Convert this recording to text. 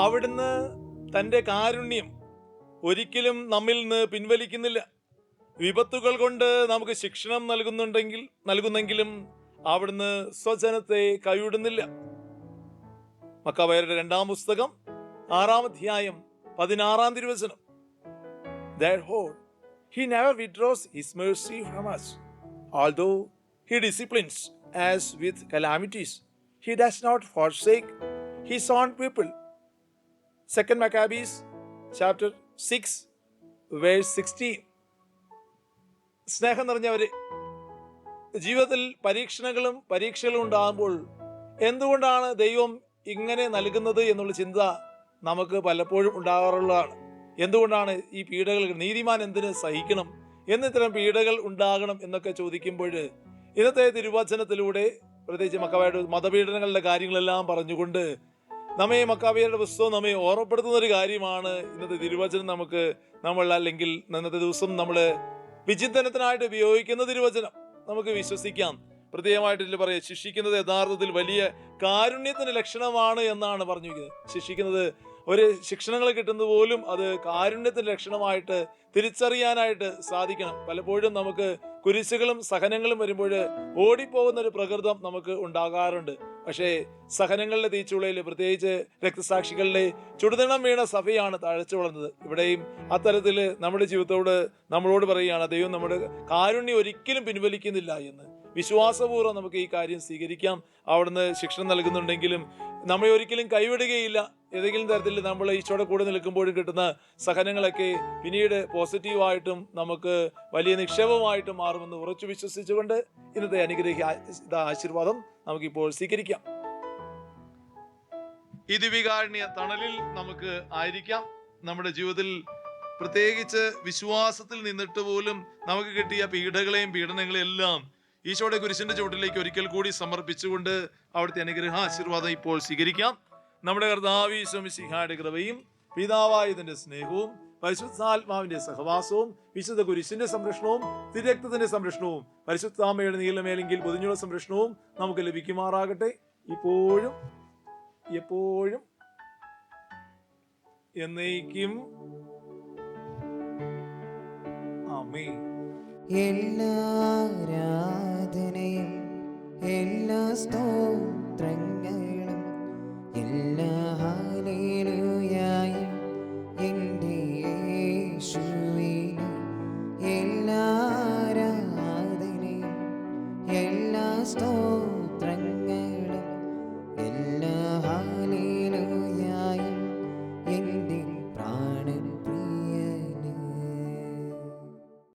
അവിടുന്ന് തന്റെ കാരുണ്യം ഒരിക്കലും നമ്മിൽ നിന്ന് പിൻവലിക്കുന്നില്ല വിപത്തുകൾ കൊണ്ട് നമുക്ക് ശിക്ഷണം നൽകുന്നുണ്ടെങ്കിൽ നൽകുന്നെങ്കിലും അവിടുന്ന് സ്വജനത്തെ കൈവിടുന്നില്ല മക്കാവയരുടെ രണ്ടാം പുസ്തകം ആറാം അധ്യായം പതിനാറാം തിരുവചനം Therefore, he never withdraws his mercy from us. Although he disciplines with with calamities, he does not forsake his own. Second Maccabees chapter 6 verse 16. സ്നേഹം നിറഞ്ഞവർ ജീവിതത്തിൽ പരീക്ഷണങ്ങളും പരീക്ഷകളും ഉണ്ടാകുമ്പോൾ എന്തുകൊണ്ടാണ് ദൈവം ഇങ്ങനെ നൽകുന്നത് എന്നുള്ള ചിന്ത നമുക്ക് പലപ്പോഴും ഉണ്ടാകാറുള്ളതാണ് എന്തുകൊണ്ടാണ് ഈ പീഡകൾ നീതിമാൻ എന്തിന് സഹിക്കണം എന്നിത്തരം പീഡകൾ ഉണ്ടാകണം എന്നൊക്കെ ചോദിക്കുമ്പോൾ ഇന്നത്തെ തിരുവചനത്തിലൂടെ പ്രത്യേകിച്ച് മക്കവായിട്ട് മതപീഡനങ്ങളുടെ കാര്യങ്ങളെല്ലാം പറഞ്ഞുകൊണ്ട് നമ്മെ മക്കാവിയരുടെ പുസ്തകം നമ്മെ ഓർമ്മപ്പെടുത്തുന്ന ഒരു കാര്യമാണ്. ഇന്നത്തെ തിരുവചനം നമുക്ക് നമ്മൾ അല്ലെങ്കിൽ ഇന്നത്തെ ദിവസം നമ്മൾ വിചിന്തനത്തിനായിട്ട് ഉപയോഗിക്കുന്ന തിരുവചനം നമുക്ക് വിശ്വസിക്കാം. പ്രത്യേകമായിട്ട് ഇതിൽ പറയാം ശിക്ഷിക്കുന്നത് യഥാർത്ഥത്തിൽ വലിയ കാരുണ്യത്തിന്റെ ലക്ഷണമാണ് എന്നാണ് പറഞ്ഞിരിക്കുന്നത്. ശിക്ഷിക്കുന്നത് ഒരു ശിക്ഷണങ്ങൾ കിട്ടുന്നത് പോലും അത് കാരുണ്യത്തിന്റെ ലക്ഷണമായിട്ട് തിരിച്ചറിയാനായിട്ട് സാധിക്കണം. പലപ്പോഴും നമുക്ക് കുരിശുകളും സഹനങ്ങളും വരുമ്പോൾ ഓടിപ്പോകുന്ന ഒരു പ്രകൃതം നമുക്ക് ഉണ്ടാകാറുണ്ട്. പക്ഷേ സഹനങ്ങളുടെ തീച്ചുളയിൽ പ്രത്യേകിച്ച് രക്തസാക്ഷികളുടെ ചുടുതണം വീണ സഭയാണ് തഴച്ചു വളർന്നത്. ഇവിടെയും അത്തരത്തിൽ നമ്മുടെ ജീവിതത്തോട് നമ്മളോട് പറയുകയാണ് ദൈവം നമ്മുടെ കാരുണ്യം ഒരിക്കലും പിൻവലിക്കുന്നില്ല എന്ന്. വിശ്വാസപൂർവം നമുക്ക് ഈ കാര്യം സ്വീകരിക്കാം. അവിടുന്ന് ശിക്ഷണം നൽകുന്നുണ്ടെങ്കിലും നമ്മെ ഒരിക്കലും കൈവിടുകയില്ല. ഏതെങ്കിലും തരത്തിൽ നമ്മൾ ഈശോയുടെ കൂടെ നിൽക്കുമ്പോഴും കിട്ടുന്ന സഹനങ്ങളൊക്കെ പിന്നീട് പോസിറ്റീവായിട്ടും നമുക്ക് വലിയ നിക്ഷേപമായിട്ടും മാറുമെന്ന് ഉറച്ചു വിശ്വസിച്ചുകൊണ്ട് ഇന്നത്തെ അനുഗ്രഹ ഇത് ആശീർവാദം നമുക്കിപ്പോൾ സ്വീകരിക്കാം. ഈ ദിവികാരുണ്യ തണലിൽ നമുക്ക് ആയിരിക്കാം. നമ്മുടെ ജീവിതത്തിൽ പ്രത്യേകിച്ച് വിശ്വാസത്തിൽ നിന്നിട്ട് പോലും നമുക്ക് കിട്ടിയ പീഡകളെയും പീഡനങ്ങളെയും എല്ലാം ഈശോയുടെ കുരിശിന്റെ ചുവട്ടിലേക്ക് ഒരിക്കൽ കൂടി സമർപ്പിച്ചുകൊണ്ട് അവിടുത്തെ അനുഗ്രഹ ആശീർവാദം ഇപ്പോൾ സ്വീകരിക്കാം. നമ്മുടെ കർത്താവീശ്വമിസിഹായുടെ കൃപയും പിതാവായതിന്റെ സ്നേഹവും പരിശുദ്ധാത്മാവിന്റെ സഹവാസവും വിശുദ്ധ കുരിശിന്റെ സംരക്ഷണവും തിരക്തത്തിന്റെ സംരക്ഷണവും പരിശുദ്ധാമയുടെ നീലമേലെങ്കിൽ പൊതിഞ്ഞുള്ള സംരക്ഷണവും നമുക്ക് ലഭിക്കുമാറാകട്ടെ. ഇപ്പോഴും എപ്പോഴും എന്നേക്കും. അമ്മേ എല്ലാ ആരാധനയും എല്ലാ സ്തോത്രങ്ങളും എല്ലാ ആരാധനയും എല്ലാ സ്തോത്രങ്ങളും